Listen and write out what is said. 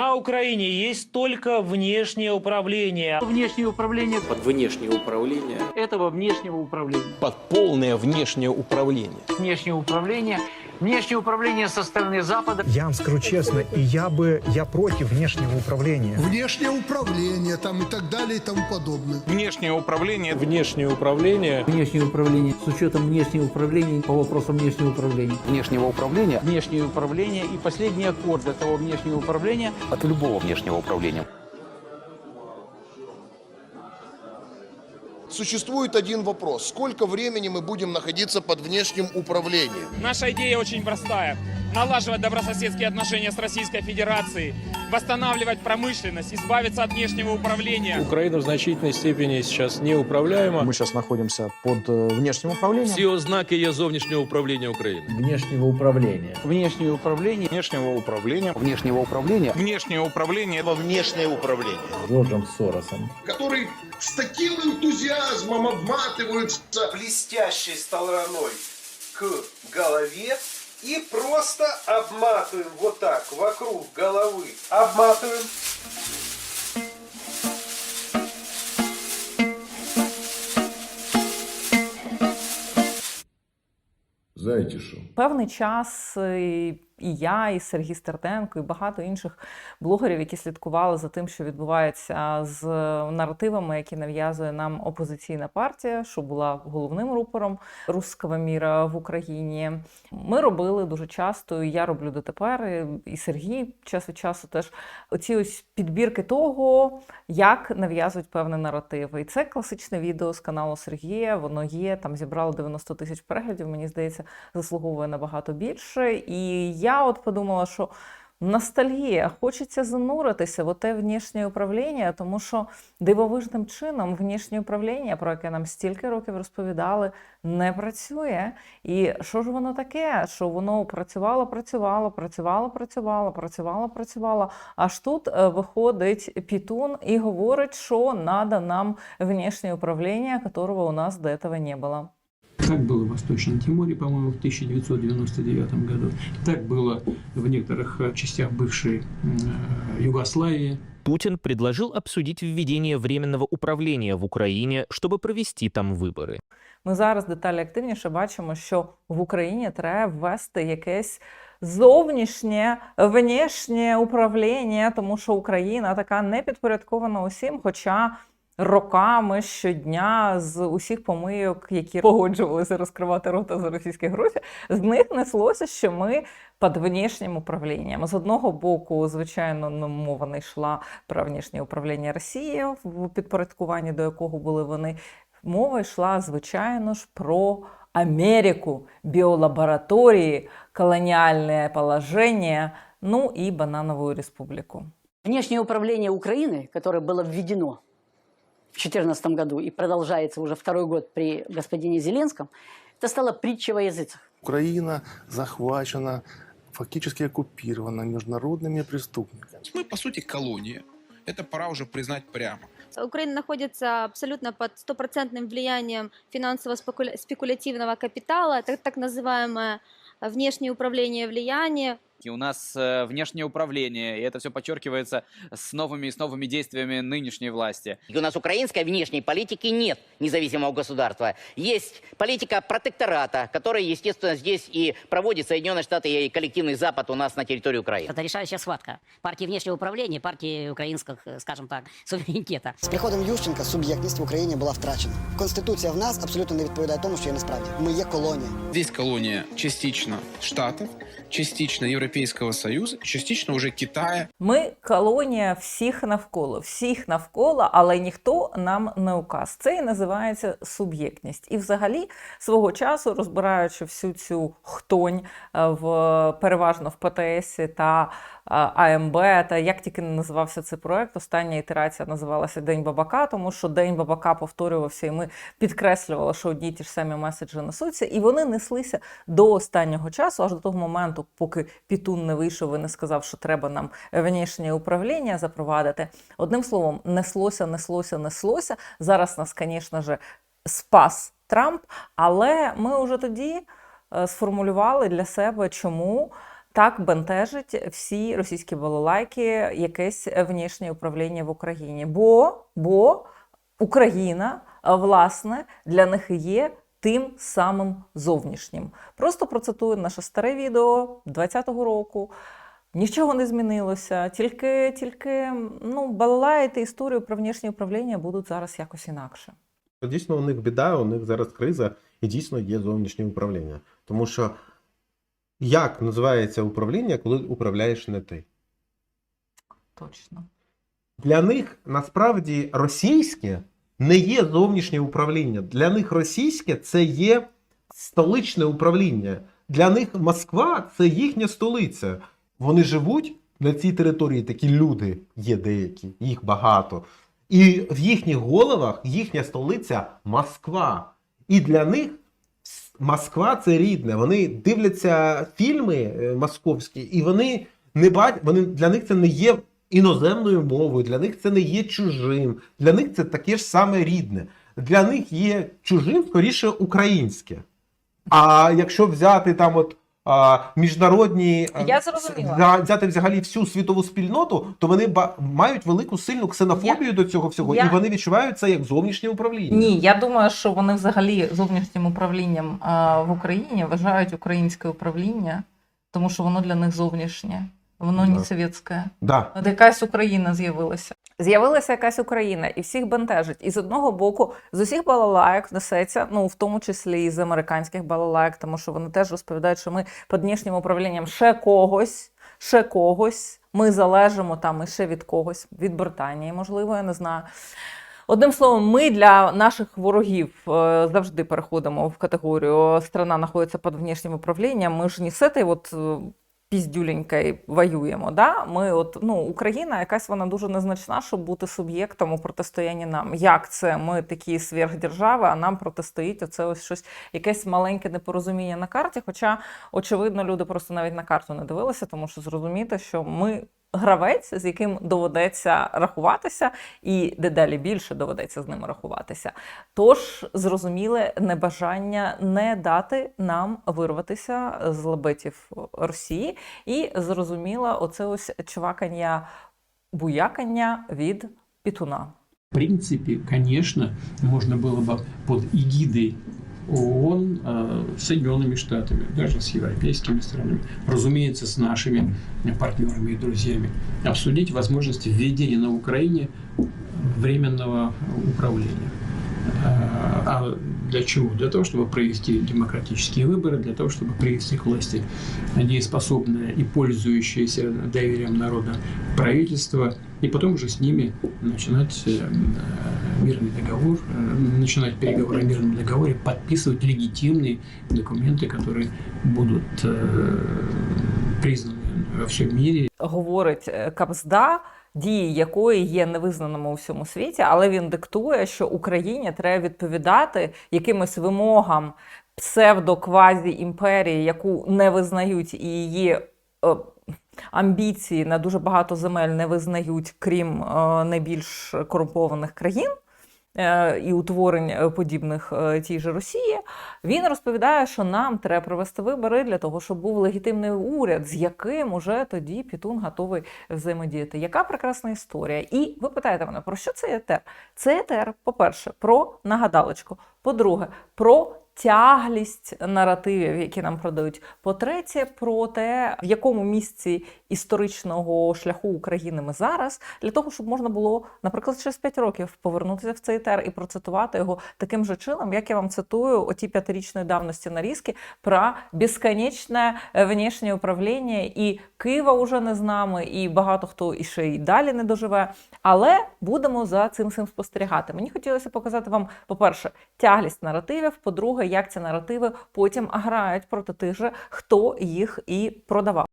На Украине есть только внешнее управление. Внешнее управление под внешнее управление этого внешнего управления. под полное внешнее управление. Внешнее управление, внешнее управление со стороны Запада. Я вам скажу честно, и я бы, я против внешнего управления. внешнее управление там и так далее и тому подобное. Внешнее управление Внешнее управление Внешнее управление с учетом внешнего управления по вопросам внешнего управления. внешнего управления Внешнее управление и последний аккорд этого внешнего управления от любого внешнего управления. Существует один вопрос. Сколько времени мы будем находиться под внешним управлением? Наша идея очень простая. Налаживать добрососедские отношения с Российской Федерацией, восстанавливать промышленность, избавиться от внешнего управления. Украина в значительной степени сейчас неуправляема. Мы сейчас находимся под э, внешним управлением. Всі ознаки є зовнішнього управління України. внешнего управления. Внешнее управление внешнего управления Внешнего управления внешнее управление Во внешнее управление. Джорджем Соросом. Который с таким энтузиазмом обматываются блестящей стороной к голове и просто обматываем вот так вокруг головы. Обматываем. Знаете что? Певний час е, і я, і Сергій Стартенко, і багато інших блогерів, які слідкували за тим, що відбувається з наративами, які нав'язує нам опозиційна партія, що була головним рупором русского міра в Україні. Ми робили дуже часто, і я роблю дотепер, і- Сергій час від часу теж оці ось підбірки того, як нав'язують певний наратив. І це класичне відео з каналу Сергія. Воно є, там зібрало 90 тисяч переглядів. Мені здається, заслуговує набагато більше. І я от подумала, що ностальгія, хочеться зануритися в те внішнє управління, тому що дивовижним чином внішнє управління, про яке нам стільки років розповідали, не працює. І що ж воно таке? Що воно працювало, працювало, працювало, працювало, працювало, працювало. Аж тут е, виходить Пітун і говорить, що надо нам внешнее управление, которого у нас до этого не было. Так было в Восточном Тиморе, по-моему, в 1999 году. Так было в некоторых э, частях бывшей м, э, Югославии. Путин предложил обсудить введение временного управления в Украине, чтобы провести там выборы. Ми зараз деталі активніше бачимо, що в Україні треба ввести якесь зовнішнє, внішнє управління, тому що Україна така не підпорядкована усім, хоча. Роками щодня з усіх помийок, які погоджувалися розкривати рота за російські гроші, з них неслося, що ми під внішнім управлінням. З одного боку, звичайно, ну, мова не йшла про внішнє управління Росії, в підпорядкуванні до якого були вони. Мова йшла, звичайно ж, про Америку, біолабораторії, колоніальне положення, ну і Бананову республіку. Внешнее управление Украины, которое было введено в 2014 году и продолжается уже второй год при господине Зеленском, это стало притчей во языцах. Украина захвачена, фактически оккупирована международными преступниками. Мы, по сути, колония. Это пора уже признать прямо. Украина находится абсолютно под стопроцентным влиянием финансово-спекулятивного капитала, это так называемое внешнее управление влияния И у нас э, внешнее управление, и это все подчеркивается с новыми и с новыми действиями нынешней власти. И у нас украинской внешней политики нет независимого государства. Есть политика протектората, которая, естественно, здесь и проводит Соединенные Штаты и коллективный Запад у нас на территории Украины. Это решающая схватка партии внешнего управления, партии украинского, э, скажем так, суверенитета. З приходом Ющенка суб'єктність в Україні була втрачена. Конституція в нас абсолютно не відповідає тому, що є насправді. Ми є колонія. Здесь колония частично Штатов, частично Европейского Союза, частично уже Китая. Ми колонія всіх навколо, всіх навколо, але ніхто нам не указ. Це і називається суб'єктність. І взагалі свого часу, розбираючи всю цю хтонь е, в переважно в ПТС та е, АМБ, та як тільки не називався цей проект, остання ітерація називалася День Бабака, тому що День Бабака повторювався, і ми підкреслювали, що одні ті ж самі меседжі несуться, і вони неслися до останнього часу, аж до того моменту, поки Пітун не вийшов і не сказав, що треба нам внішнє управління запровадити. Одним словом, неслося, неслося, неслося. Зараз нас, звісно ж, спас Трамп, але ми вже тоді е, сформулювали для себе, чому так бентежить всі російські балалайки якесь внішнє управління в Україні. Бо, бо Україна, власне, для них є тим самим зовнішнім. Просто процитую наше старе відео 20-го року. Нічого не змінилося, тільки, тільки ну, балалайти історію про внішнє управління будуть зараз якось інакше. Дійсно, у них біда, у них зараз криза, і дійсно є зовнішнє управління. Тому що як називається управління, коли управляєш не ти? Точно. Для них насправді російське не є зовнішнє управління. Для них російське це є столичне управління. Для них Москва це їхня столиця. Вони живуть на цій території, такі люди є деякі, їх багато. І в їхніх головах їхня столиця Москва. І для них Москва це рідне. Вони дивляться фільми е, московські, і вони не бать, вони для них це не є іноземною мовою, для них це не є чужим, для них це таке ж саме рідне. Для них є чужим скоріше українське. А якщо взяти там от а, міжнародні Я зрозуміла. взяти взагалі всю світову спільноту, то вони мають велику сильну ксенофобію до цього всього, я- і вони відчувають це як зовнішнє управління. Ні, я думаю, що вони взагалі зовнішнім управлінням а, в Україні вважають українське управління, тому що воно для них зовнішнє, воно не совєтське. Да. От якась Україна з'явилася. З'явилася якась Україна, і всіх бентежить. І з одного боку, з усіх балалайок несеться, ну в тому числі і з американських балалайок, тому що вони теж розповідають, що ми під внішнім управлінням ще когось, ще когось. Ми залежимо там іще від когось, від Британії, можливо, я не знаю. Одним словом, ми для наших ворогів е, завжди переходимо в категорію страна знаходиться під внішнім управлінням. Ми ж не з от піздюленькою воюємо. Да? Ми от, ну, Україна якась вона дуже незначна, щоб бути суб'єктом у протистоянні нам. Як це? Ми такі сверхдержави, а нам протистоїть оце ось щось, якесь маленьке непорозуміння на карті. Хоча, очевидно, люди просто навіть на карту не дивилися, тому що зрозуміти, що ми Гравець, з яким доведеться рахуватися, і дедалі більше доведеться з ними рахуватися. Тож зрозуміле небажання не дати нам вирватися з лабетів Росії, і зрозуміло оце ось чвакання, буякання від пітуна. В принципе, конечно, можно было бы под эгидой ООН э, с Соединенными Штатами, даже с европейскими странами, разумеется, с нашими партнерами и друзьями, обсудить возможности введения на Украине временного управления. А а для чего? Для того, чтобы провести демократические выборы, для того, чтобы привести к власти дееспособное и пользующееся доверием народа правительство, и потом уже с ними начинать э, э, мирный договор, э, начинать переговоры о мирном договоре, подписывать легитимные документы, которые будут признаны во всем мире Говорить Кабзда, дії якої є невизнаними у всьому світі, але він диктує, що Україні треба відповідати якимось вимогам псевдо-квазі-імперії, яку не визнають і її. е, Амбіції на дуже багато земель не визнають, крім е, найбільш корумпованих країн і утворень е, подібних е, тій же Росії. Він розповідає, що нам треба провести вибори для того, щоб був легітимний уряд, з яким уже тоді Пітун готовий взаємодіяти. Яка прекрасна історія? І ви питаєте мене, про що це ЄТР? Це етер, по-перше, про нагадалочку. По-друге, про тяглість наративів, які нам продають. По-третє, про те, в якому місці історичного шляху України ми зараз, для того, щоб можна було, наприклад, через 5 років повернутися в цей тер і процитувати його таким же чином, як я вам цитую оті п'ятирічної давності нарізки про безконечне е, внішнє управління, і Києва уже не з нами, і багато хто іще й далі не доживе. Але будемо за цим всім спостерігати. Мені хотілося показати вам, по-перше, тяглість наративів, по-друге, як ці наративи потім грають проти тих же, хто їх і продавав.